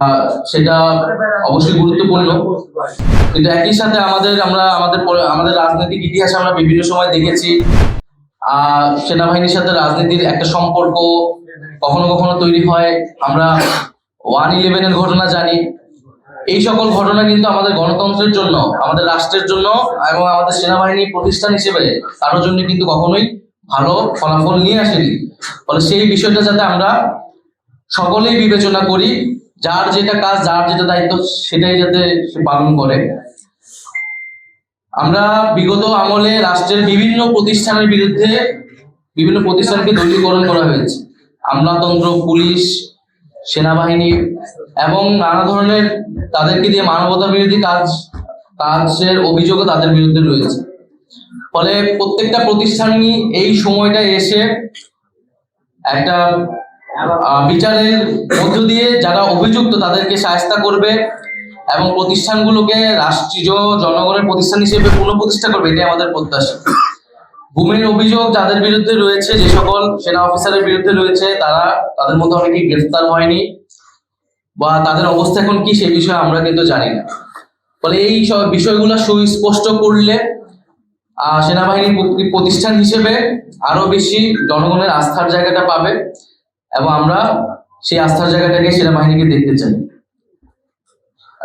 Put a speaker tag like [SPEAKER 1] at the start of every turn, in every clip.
[SPEAKER 1] আহ, সেটা অবশ্যই গুরুত্বপূর্ণ। কিন্তু একই সাথে আমাদের আমরা আমাদের আমাদের রাজনৈতিক ইতিহাসে আমরা বিভিন্ন সময় দেখেছি। সেনাবাহিনীর সাথে রাজনীতির একটা সম্পর্ক কখনো কখনো তৈরি হয়। আমরা ওয়ান ইলেভেনের ঘটনা জানি। এই সকল ঘটনা কিন্তু আমাদের গণতন্ত্রের জন্য আমাদের রাষ্ট্রের জন্য এবং আমাদের সেনাবাহিনী প্রতিষ্ঠান হিসেবে কারোর জন্য কিন্তু কখনোই ভালো ফলাফল নিয়ে আসেনি। ফলে সেই বিষয়টা যাতে আমরা সকলেই বিবেচনা করি যার যেটা কাজ, যার যেটা দায়িত্ব, সেটাই যাতে সে পালন করে। আমরা বিগত আমলে রাষ্ট্রের বিভিন্ন প্রতিষ্ঠানের বিরুদ্ধে বিভিন্ন প্রতিষ্ঠানকে দলীয়করণ করা হয়েছে। আমলাতন্ত্র, পুলিশ, সেনাবাহিনী এবং নানা ধরনের তাদেরকে দিয়ে মানবতা বিরোধী কাজ, কাজের অভিযোগও তাদের বিরুদ্ধে রয়েছে। ফলে প্রত্যেকটা প্রতিষ্ঠানই এই সময়টা এসে একটা বিচারের মধ্য দিয়ে যারা অভিযুক্ত তাদেরকে সায়স্তা করবে এবং প্রতিষ্ঠানগুলোকে রাষ্ট্রীয় জনগণের প্রতিষ্ঠান হিসেবে পুনঃপ্রতিষ্ঠা করবে, এটাই আমাদের প্রত্যাশা। গুমের অভিযোগ যাদের বিরুদ্ধে রয়েছে, যে সকল সেনা অফিসারের বিরুদ্ধে রয়েছে, তারা তাদের মধ্যে অনেকে গ্রেফতার হয়নি বা তাদের অবস্থা এখন কি সে বিষয়ে আমরা কিন্তু জানি না। ফলে এই সব বিষয়গুলো সুস্পষ্ট করলে সেনাবাহিনী প্রতিষ্ঠান হিসেবে আরও বেশি জনগণের আস্থার জায়গাটা পাবে। এবং আমরা সেই আস্থার জায়গাটাকে সেনাবাহিনীকে দেখতে চাই।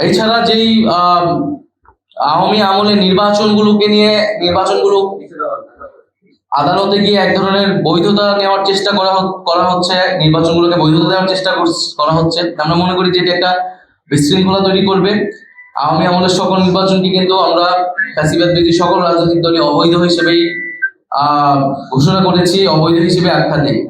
[SPEAKER 1] এছাড়া যেই আওয়ামী আমলে নির্বাচনগুলোকে নিয়ে, নির্বাচনগুলো আদালতে গিয়ে এক ধরনের বৈধতা নেওয়ার চেষ্টা করা করা হচ্ছে, নির্বাচনগুলোকে বৈধতা দেওয়ার চেষ্টা করা হচ্ছে। আমরা মনে করি যে এটা একটা বিশৃঙ্খলা তৈরি করবে। আওয়ামী আমলের সকল নির্বাচনকে কিন্তু আমরা ফ্যাসিবাদ সকল রাজনৈতিক দলই অবৈধ হিসেবেই, আহ, ঘোষণা করেছি, অবৈধ হিসেবে আখ্যা দিই।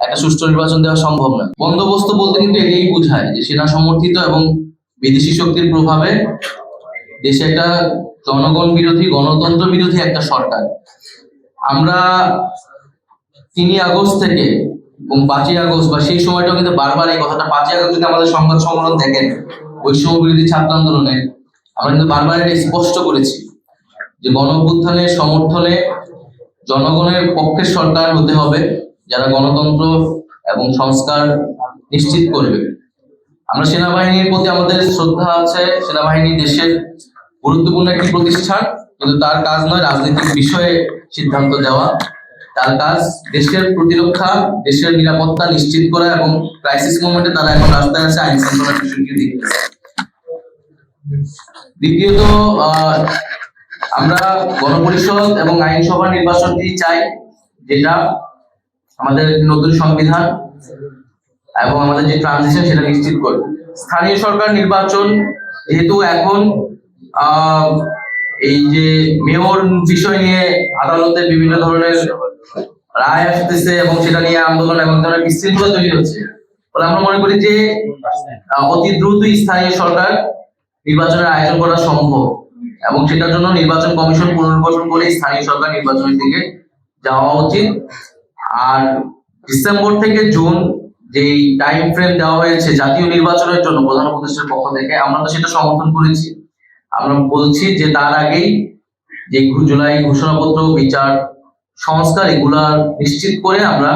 [SPEAKER 1] একটা সুষ্ঠু নির্বাচন দেওয়া সম্ভব নয়। বন্দোবস্ত বলতে কিন্তু এটাই বোঝায় যে সেনা সমর্থিত এবং বিদেশি শক্তির প্রভাবে দেশে একটা জনগণ বিরোধী, গণতন্ত্র বিরোধী একটা সরকার। আমরা তিনই আগস্ট থেকে এবং পাঁচই আগস্ট বা সেই সময়টাও কিন্তু বারবার এই কথাটা, পাঁচই আগস্ট যদি আমাদের সংবাদ সম্মেলন দেখেন, বৈষম্য বিরোধী ছাত্র আন্দোলনে আমরা কিন্তু বারবার এটা স্পষ্ট করেছি যে গণ সমর্থনে জনগণের পক্ষের সরকার হতে হবে। যারা গণতন্ত্র এবং সংস্কার নিশ্চিত করবে। আমরা সেনাবাহিনীর প্রতি আমাদের শ্রদ্ধা আছে। সেনাবাহিনী দেশের গুরুত্বপূর্ণ একটি প্রতিষ্ঠান, কিন্তু তার কাজ নয় রাজনৈতিক বিষয়ে সিদ্ধান্ত দেওয়া। তার কাজ দেশের প্রতিরক্ষা, দেশের নিরাপত্তা নিশ্চিত করা এবং ক্রাইসিস মোমেন্টে তারা এখন রাস্তায় আছে, আইন শৃঙ্খলা বিষয়কে দেখতেছে দ্বিতীয়ত আমরা গণপরিষদ এবং আইনসভা নির্বাচনটি চাই, যেটা আমাদের নতুন সংবিধান এবং আমাদের যে ট্রানজিশন সেটা নিশ্চিত করবে। স্থানীয় সরকার নির্বাচন যেহেতু এখন এই যে মেয়র বিষয় নিয়ে আদালতে বিভিন্ন ধরনের রায় আসতেছে এবং সেটা নিয়ে আন্দোলন এবং ধরনের বিশৃঙ্খলা তৈরি হচ্ছে। ফলে আমরা মনে করি যে অতি দ্রুতই স্থানীয় সরকার নির্বাচনের আয়োজন করা সম্ভব এবং সেটার জন্য নির্বাচন কমিশন পুনর্গঠন করে স্থানীয় সরকার নির্বাচনের দিকে যাওয়া উচিত। আর ডিসেম্বর থেকে জুন যেই টাইম ফ্রেম দেওয়া হয়েছে জাতীয় নির্বাচনের জন্য প্রধান উপদেষ্টার পক্ষ থেকে, আমরা তো সেটা সমর্থন করেছি। আমরা বলছি যে তার আগেই যে জুলাই ঘোষণাপত্র, বিচার সংস্কার এগুলা নিশ্চিত করে আমরা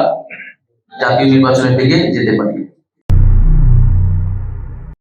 [SPEAKER 1] জাতীয় নির্বাচনের দিকে যেতে পারি।